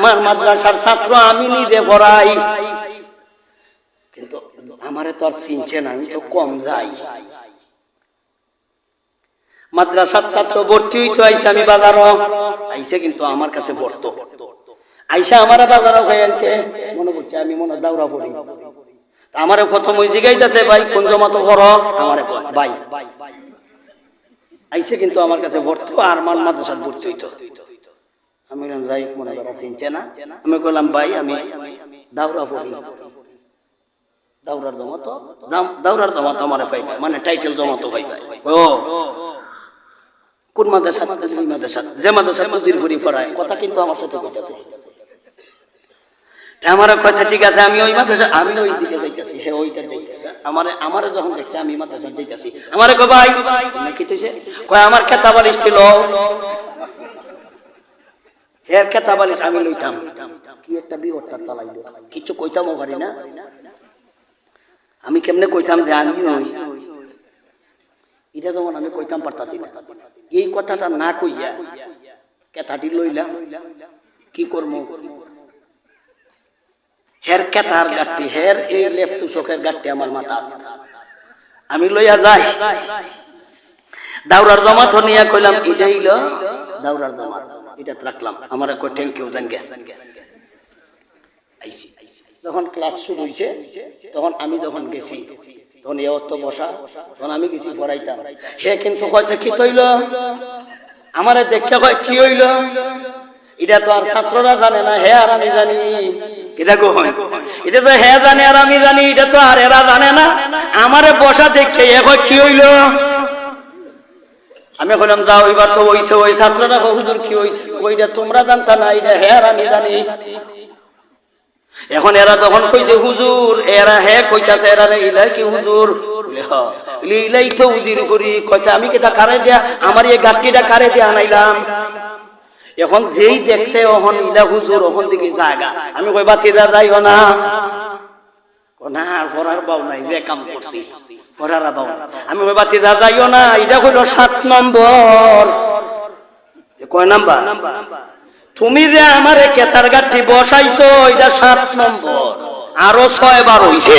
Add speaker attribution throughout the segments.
Speaker 1: আমার মাদ্রাসার ছাত্র আমি নিজে পড়াই। কিন্তু আমারে তো আর চিনছে না, আমি তো কম যাই। মাদ্রাসার ছাত্র ভর্তি হইতে আইসে আমি বাজার আইসে কিন্তু আমার কাছে পড়তো আইসা আমার বাজার হয়ে আনছে। মনে করছে আমি মনে দাউরা পড়ি। আমারে প্রথম ওই জিগাইতেছে ভাই, কোন জমাতো পড়? আমারে ভাই। আইসে কিন্তু আমার কাছে পড়তো আর আমার মাদ্রাসার ভর্তি হইতো। আমি বললাম, যাই মনে করা চিনছে না। আমি কইলাম, ভাই, আমি দাউরা পড়ি। দাউরার জমাতো, দাম- দাউরার জমাতো আমারে পাইবে মানে টাইটেল জমাতো পাইবে। ও, কোন মাদ্রাসা ওই মাদ্রাসা, যে মাদ্রাসা ঘুরি পড়ায়, কথা কিন্তু আমার সাথে কইতাছে। তা আমারও কথা ঠিক আছে, আমি ওই মাদ্রাসা, আমি ওই দিকে যাইতাছি হ্যাঁ ওইটা যাইতাছি আমারে আমারে যখন দেখছে, আমি মাদ্রাসা যাইতাছি। আমারে কয়, ভাই তুইছে কয়, আমার খেতা বালিশ হের খেতা বালিশ আমি লইতাম। কি একটা বিহরটা চালাইলো? কিছু কইতামও পারি না। আমি কেমনে কইতাম যে আমি ওই এটা যেমন আমি কইতাম পারতাছি এই কথাটা না কইয়া কেতাটি লইলাম। কি করব হের কেতার গাঠটি হের এই লেফট তুষকের গাঠটি আমার মাথা আমি লইয়া যাই। দাউরার জমাত নিয়ে কইলাম এটাই ল দাউরার জমাত। এটা রাখলাম। আমার কই থ্যাংক ইউ জান আইসি যখন ক্লাস শুরু হয়েছে তখন আমি যখন গেছি, তখন এ অত বসা, তখন আমি গেছি পড়াইতাম। হে কিন্তু কয়টা কি তৈল? আমারে দেখে কয়, কি হইল? এটা তো আর ছাত্ররা জানে না, হে আর আমি জানি। এটা কই এটা তো হে জানে আর আমি জানি, এটা তো আর এরা জানে না। আমারে বসা দেখে এ কয়, কি হইল? আমি কইলাম, যাও, এবার তো ওইছে ওই ছাত্ররা হুজুর, কি হইছে? ওইটা তোমরা জানতা না, এটা হে আর আমি জানি। এখন এরা তখন কইছে, হুজুর, এরা হে কইতাছে, এরা রে ইলা কি হুজুর? ইলাই তো উজির করি কইতা আমি কেটা কারে দিয়া, আমার এই গাঠটিটা কারে দিয়া আনাইলাম? এখন যেই দেখছে ওহন ইলা হুজুর ওহন দিকে জায়গা। আমি কই বাতিদা যাইও না। আর পড়ার বাউ নাই, যে কাম করছি। আমি বাতি বাতিদা যাইও না, এটা হইল সাত নম্বর। কয় নাম্বার? তুমি যে আমার কেতার গাঠি বসাইছো, এটা সাত নম্বর। আরও ছয় বার হইছে।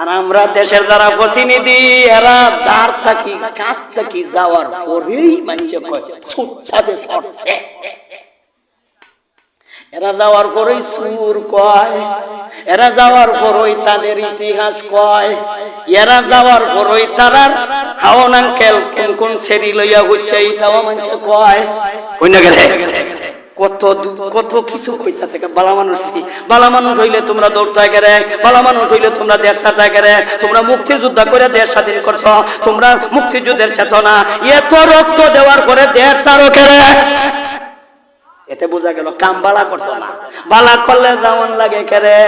Speaker 1: আর আমরা দেশের যারা প্রতিনিধি, এরা দাঁড় থাকি, কাছ থাকি যাওয়ার পরেই মানুষ সুচ্ছাদে এরা যাওয়ার পরেই সুর কয়, এরা যাওয়ার পরই তাদের ইতিহাস কয়, এরা যাওয়ার পরই তারার হাওন আঙ্কেল কোন কোন সেরি লইয়া হচ্ছে এইটাও মানুষ কয়। কই না গেলে? কত কত কিছু কইতা থেকে। বালা মানুষ? বালা মানুষ হইলে তোমরা দৌড়তে গেলে বালা মানুষ হইলে তোমরা দেশ সাথে গেলে তোমরা মুক্তিযুদ্ধ করে দেশ স্বাধীন করছ। তোমরা মুক্তিযুদ্ধের চেতনা। এত রক্ত দেওয়ার পরে দেশ সারো কেড়ে এতে বোঝা গেল, কাম বালা করতো না। বালা করলে যেমন লাগে কেরে।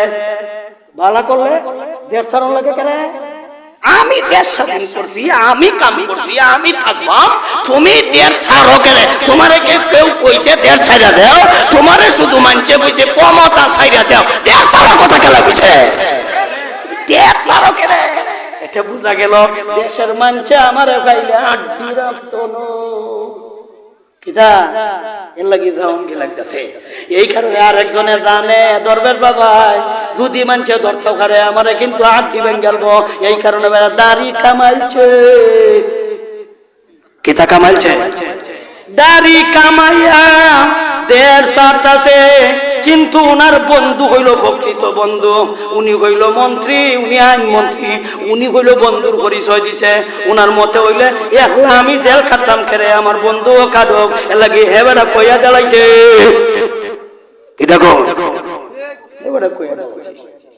Speaker 1: বালা করলে দেড় সারণ লাগে কেরে? আমি দেশ স্বাধীন করছি, আমি কাম করছি, আমি থাকবাম। তুমি দেড় সারো কেরে তোমারে কে কেউ কইছে দেড় সাইরা দেও, তোমারে শুধু মানছে কইছে কমতা সাইরা দেও। দেড় সারো কথা কেলা কইছে? দেড় সারো কেরে এতে বোঝা গেল, দেশের মানছে আমারে খাইলে আড্ডি রক্ত নো কিতা এর লাগি কি লাগতেছে? এই কারণে আর একজনে জানে দরবের বাবাই। যদি মানুষে দর্শক হারে আমারে কিন্তু হাত দিবেন গেলব। এই কারণে বেড়া দাড়ি কামাইছে। কিতা কামাইছে? দাড়ি কামাইয়া দেড় সাত আছে কিন্তু ওনার বন্ধু হইল প্রকৃত বন্ধু। উনি হইল মন্ত্রী উনি আইন মন্ত্রী। উনি হইল বন্ধুর পরিচয় দিছে। ওনার মতে হইলে একলা আমি জেল খাটতাম খেরে আমার বন্ধুও কাটক এলাকি হেবেটা কইয়া জ্বালাইছে কি দেখো এবারে কইয়া জ্বালাইছে